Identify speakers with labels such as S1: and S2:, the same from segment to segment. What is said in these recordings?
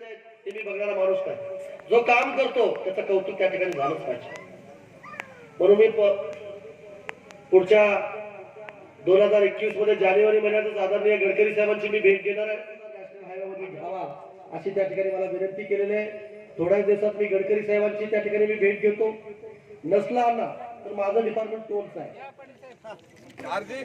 S1: करायचे ते मी बघणारा माणूस नाही. जो काम करतो त्याचं कौतुक त्या ठिकाणी झालंच पाहिजे. म्हणून मी पुढच्या दोन हजार एकवीसमध्ये जानेवारी महिन्यातच आदरणीय गडकरी साहेबांची मी भेट घेणार आहे. नॅशनल हायवेमध्ये घ्यावा अशी त्या ठिकाणी मला विनंती केलेली आहे. थोड्याच दिवसात मी गडकरी साहेबांची त्या ठिकाणी मी भेट घेतो. नसला आला तर माझं डिपार्टमेंट टोलच आहे.
S2: आरजी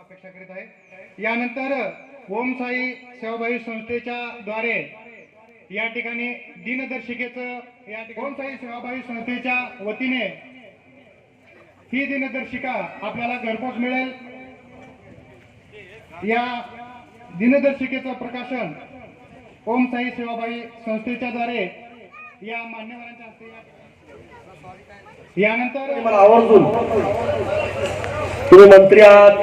S3: अपेक्षा करीत आहे यानंतर ओम साई सेवाभावी संस्थेच्या द्वारे या ठिकाणी दिनदर्शिकेचं या ठिकाणी ओम साई सेवाभावी संस्थेच्या वतीने ही दिनदर्शिका आपल्याला घरपोच मिळेल. या दिनदर्शिकेचं प्रकाशन ओम साई सेवाबाई संस्थेच्या द्वारे या मान्यवरांच्या हस्ते या- यानंतर
S1: मला आवर्जून तुम्ही मंत्री आहात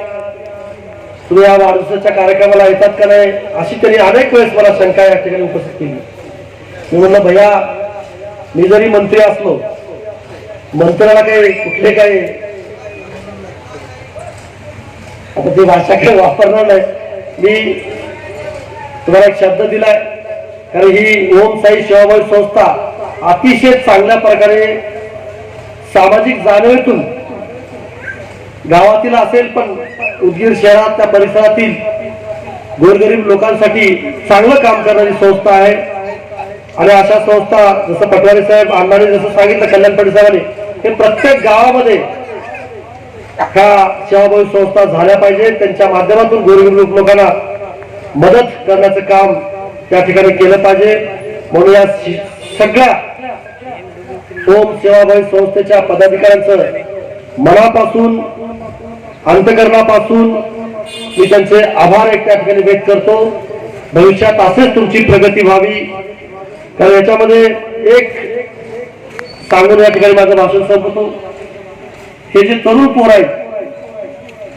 S1: तुम्ही या वाढदिवसाच्या कार्यक्रमाला येतात का नाही अशी त्यांनी अनेक वेळेस मला शंका या ठिकाणी उपस्थित केली. मी म्हणलं भैया मी जरी मंत्री असलो मंत्र्याला काही कुठले काही आता ती भाषा काही वापरणार नाही. मी तुम्हाला एक शब्द दिलाय कारण ही ओम साई सेवाभावी संस्था अतिशय चांगल्या प्रकारे सामाजिक जाणीवेतून गावातील असेल पण उदगीर शहरात त्या परिसरातील गोरगरीब लोकांसाठी चांगलं काम करणारी संस्था आहे. आणि अशा संस्था जसं पटवारी साहेब अण्णाने जसं सांगितलं कल्याण परिसराने हे प्रत्येक गावामध्ये ह्या सेवाभावी संस्था झाल्या पाहिजे त्यांच्या माध्यमातून गोरगरीब लोकांना मदत करण्याचं काम त्या ठिकाणी केलं पाहिजे. म्हणून या सगळ्या ओम सेवाभावी संस्थेच्या पदाधिकाऱ्यांचं मनापासून अंतकरणापासून मी त्यांचे आभार एक त्या ठिकाणी व्यक्त करतो. भविष्यात असेच तुमची प्रगती व्हावी. कारण याच्यामध्ये एक सांगून या ठिकाणी माझं भाषण संपवतो. हे जे तरुण पोर आहेत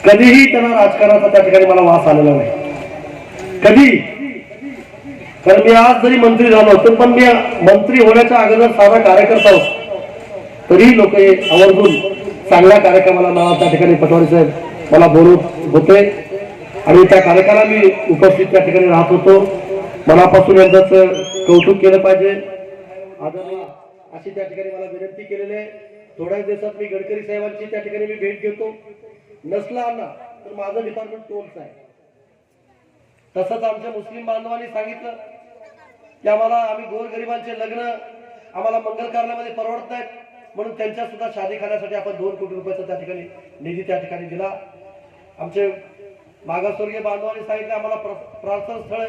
S1: कधीही त्यांना राजकारणाचा त्या ठिकाणी मला वास आलेला नाही. कधी कारण मी आज जरी मंत्री झालो तर पण मी मंत्री होण्याच्या अगोदर साधा कार्यकर्ता होतो. तरी लोक आवर्जून चांगल्या कार्यक्रमाला मला त्या ठिकाणी पटवारी साहेब मला बोलत होते. आणि त्या कार्यक्रमाला मी उपस्थित त्या ठिकाणी राहत होतो. मनापासून यांचं कौतुक केलं पाहिजे. अशी त्या ठिकाणी मला विनंती केलेली आहे. थोड्याच दिवसात मी गडकरी साहेबांची त्या ठिकाणी मी भेट घेतो. नसला आला तर माझं डिपार्टमेंट टोलच आहे तसंच आमच्या मुस्लिम बांधवांनी सांगितलं की आम्हाला आम्ही गोरगरिबांचे लग्न आम्हाला मंगल कारणामध्ये परवडत नाहीत. म्हणून त्यांच्या सुद्धा शादी खाण्यासाठी आपण दोन कोटी रुपयाचा त्या ठिकाणी निधी त्या ठिकाणी दिला. आमचे मागासवर्गीय बांधवांनी सांगितले आम्हाला प्र- प्रार्थना स्थळ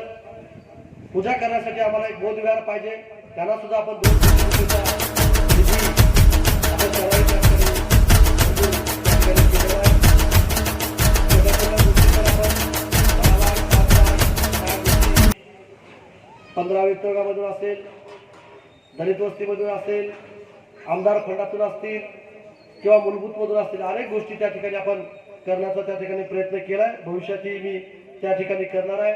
S1: पूजा करण्यासाठी आम्हाला एक बोधविहार पाहिजे. त्यांना सुद्धा आपण दोन कोटी रुपयाचा पंधरा असेल दलित वस्तीमधून असेल आमदार फंडातून असतील किंवा मूलभूतमधून असतील अनेक गोष्टी त्या ठिकाणी आपण करण्याचा त्या ठिकाणी प्रयत्न केला आहे भविष्यातही मी त्या ठिकाणी करणार आहे.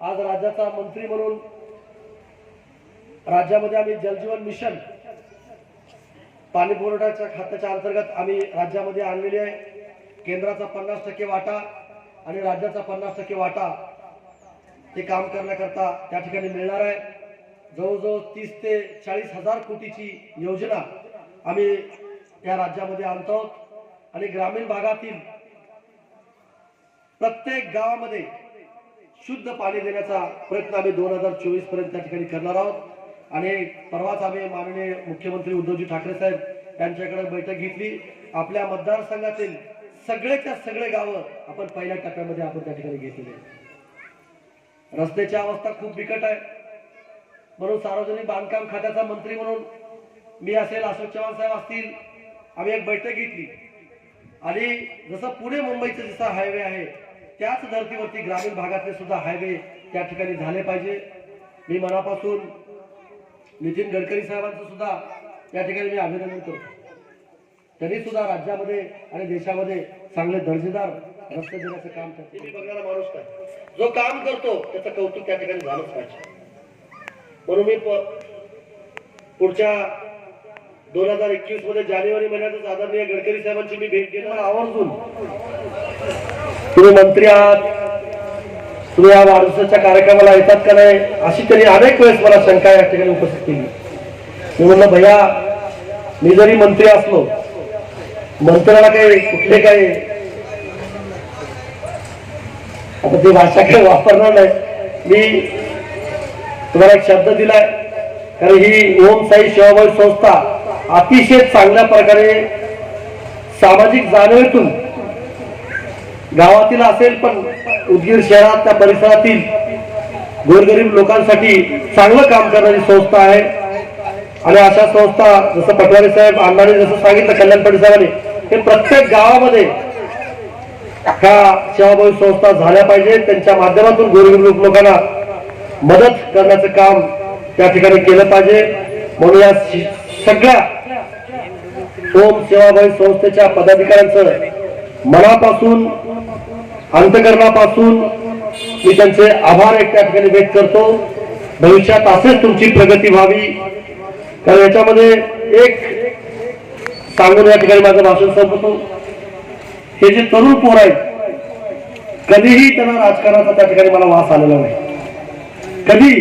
S1: आज राज्याचा मंत्री म्हणून राज्यामध्ये आम्ही जलजीवन मिशन पाणी पुरवठ्याच्या खात्याच्या अंतर्गत आम्ही राज्यामध्ये आणलेली आहे. केंद्राचा पन्नास टक्के वाटा आणि राज्याचा पन्नास टक्के वाटा ते काम करण्याकरता त्या ठिकाणी मिळणार आहे. जवळजवळ तीस ते चाळीस हजार कोटीची योजना आम्ही या राज्यामध्ये आणतो आहोत. आणि ग्रामीण भागातील प्रत्येक गावामध्ये शुद्ध पाणी देण्याचा प्रयत्न आम्ही दोन हजार चोवीसपर्यंत त्या ठिकाणी करणार आहोत. आणि परवाच आम्ही माननीय मुख्यमंत्री उद्धवजी ठाकरे साहेब यांच्याकडे बैठक घेतली. आपल्या मतदारसंघातील सगळेच्या सगळे गावं आपण पहिल्या टप्प्यामध्ये आपण त्या ठिकाणी घेतलेले रस्त्याची अवस्था खूप बिकट आहे. म्हणून सार्वजनिक बांधकाम खात्याचा मंत्री म्हणून मी असेल अशोक चव्हाण साहेब असतील आम्ही एक बैठक घेतली. आणि जसं पुणे मुंबईचं जसा हायवे आहे त्याच धर्तीवरती ग्रामीण भागातले सुद्धा हायवे त्या ठिकाणी झाले पाहिजे. मी मनापासून नितीन गडकरी साहेबांचं सुद्धा या ठिकाणी मी अभिनंदन करतो. त्यांनी सुद्धा राज्यामध्ये आणि देशामध्ये चांगले दर्जेदार रस्ते देण्याचं काम करते. बघणारा माणूस नाही जो काम करतो त्याचं कौतुक त्या ठिकाणी झालंच पाहिजे. म्हणून मी पुढच्या दोन हजार एकवीसमध्ये जानेवारी महिन्यातच आदरणीय गडकरी साहेबांची मी भेट घेणार आवर्जून तुम्ही मंत्री आहात. तुम्ही या वाढदिवसाच्या कार्यक्रमाला येतात का नाही? अशी त्यांनी अनेक वेळेस मला शंका या ठिकाणी उपस्थित केली. मी म्हणलं भैया मी जरी मंत्री असलो मंत्र्याला काही कुठले काही आता ती भाषा काही वापरणार नाही. मी तुम्हाला एक शब्द दिलाय. कारण ही ओम साई सेवाभावी संस्था अतिशय चांगल्या प्रकारे सामाजिक जाणीवेतून गावातील असेल पण उदगीर शहरात त्या परिसरातील गोरगरीब लोकांसाठी चांगलं काम करणारी संस्था आहे. आणि अशा संस्था जसं पटवारी साहेब अण्णांनी जसं सांगितलं कल्याण पाटील साहेबांनी हे प्रत्येक गावामध्ये ह्या सेवाभावी संस्था झाल्या पाहिजे. त्यांच्या माध्यमातून गोरगरीब लोकांना मदत करण्याचं काम त्या ठिकाणी केलं पाहिजे. म्हणून या सगळ्या ओम सेवाभावी संस्थेच्या पदाधिकाऱ्यांचं मनापासून अंतकरणापासून मी त्यांचे आभार एक त्या ठिकाणी व्यक्त करतो. भविष्यात असेच तुमची प्रगती व्हावी. कारण याच्यामध्ये एक सांगून या ठिकाणी माझं भाषण संपतो हे जे तरुण पोर आहेत कधीही त्यांना राजकारणाचा त्या ठिकाणी मला वास आलेला नाही. कधी?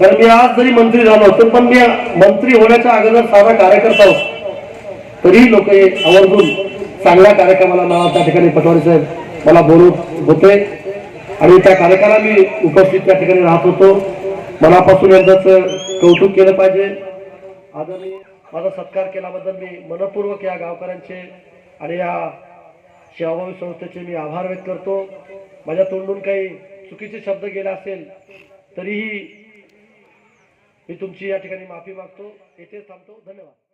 S1: कारण मी आज जरी मंत्री झालो तर पण मी मंत्री होण्याच्या अगोदर साधा कार्यकर्ता होतो. तरीही लोक आवर्जून चांगल्या कार्यक्रमाला मला त्या ठिकाणी पटवारी साहेब मला बोलून होते. आणि त्या कार्यक्रमाला मी उपस्थित त्या ठिकाणी राहत होतो. मनापासून यांचं कौतुक केलं पाहिजे. आदरणीय माझा सत्कार केल्याबद्दल मी मनपूर्वक या गावकऱ्यांचे आणि या सेवाभावी संस्थेचे मी आभार व्यक्त करतो. माझ्या तोंडून काही चुकीचे शब्द गेले असेल तरीही मी तुमची या ठिकाणी माफी मागतो. येथे थांबतो. धन्यवाद.